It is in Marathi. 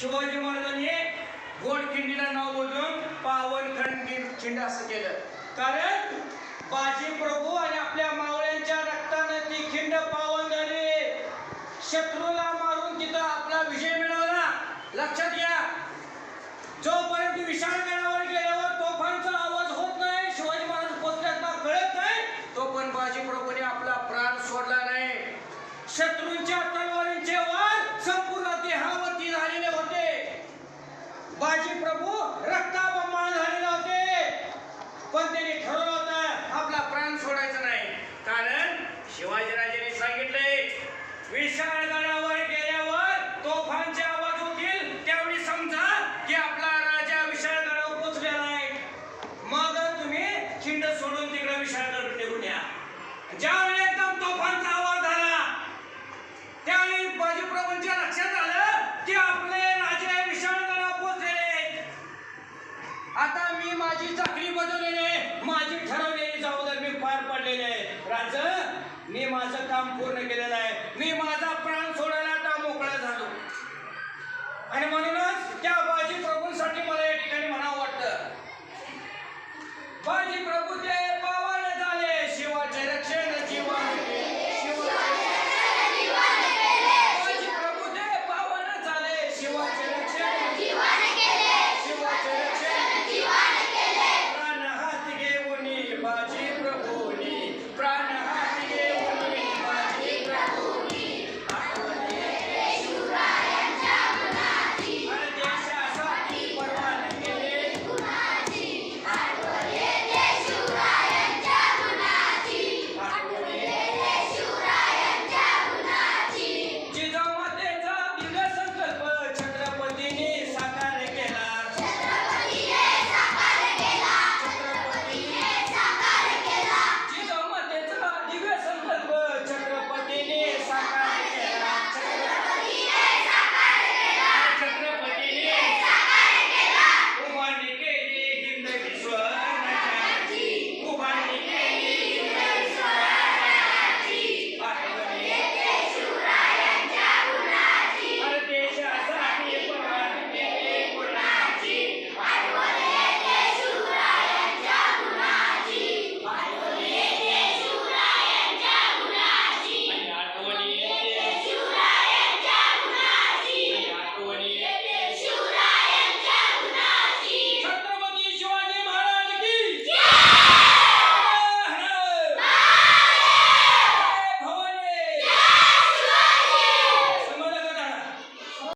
शिवाजी महाराजांनी गोडखिंडीला नाव बदलून पावन खंडी खिंड असं केलं. कारण बाजी प्रभू आणि आपल्या मावळ्यांच्या रक्तानं ती खिंड पावन झाली. शत्रूला मारून तिथं आपला विजय मिळवला. लक्षात घ्या. जोपर्यंत विशाल गडावर गेल्यावर तोफांचा आवाज होत नाही शिवाजी महाराज पोचल्याचा कळत नाही तोपर्यंत बाजी प्रभूने आपला प्राण सोडला नाही. शत्रूंच्या बाजी प्रभू रक्ताबंबाळ झालेले होते. पण त्यांनी ठरवलं होतं आपला प्राण सोडायचा नाही. कारण शिवाजीराजांनी सांगितले विशाळ गडावर गेल्यावर तोफांचे आवाज होतील त्यावेळी समजा की आपला राजा विशाळ गडावर पोचलेला आहे मग तुम्ही खिंड सोडून तिकडे विशाळगड निघून या. ज्यावेळेस मी माझं काम पूर्ण केलेलं आहे.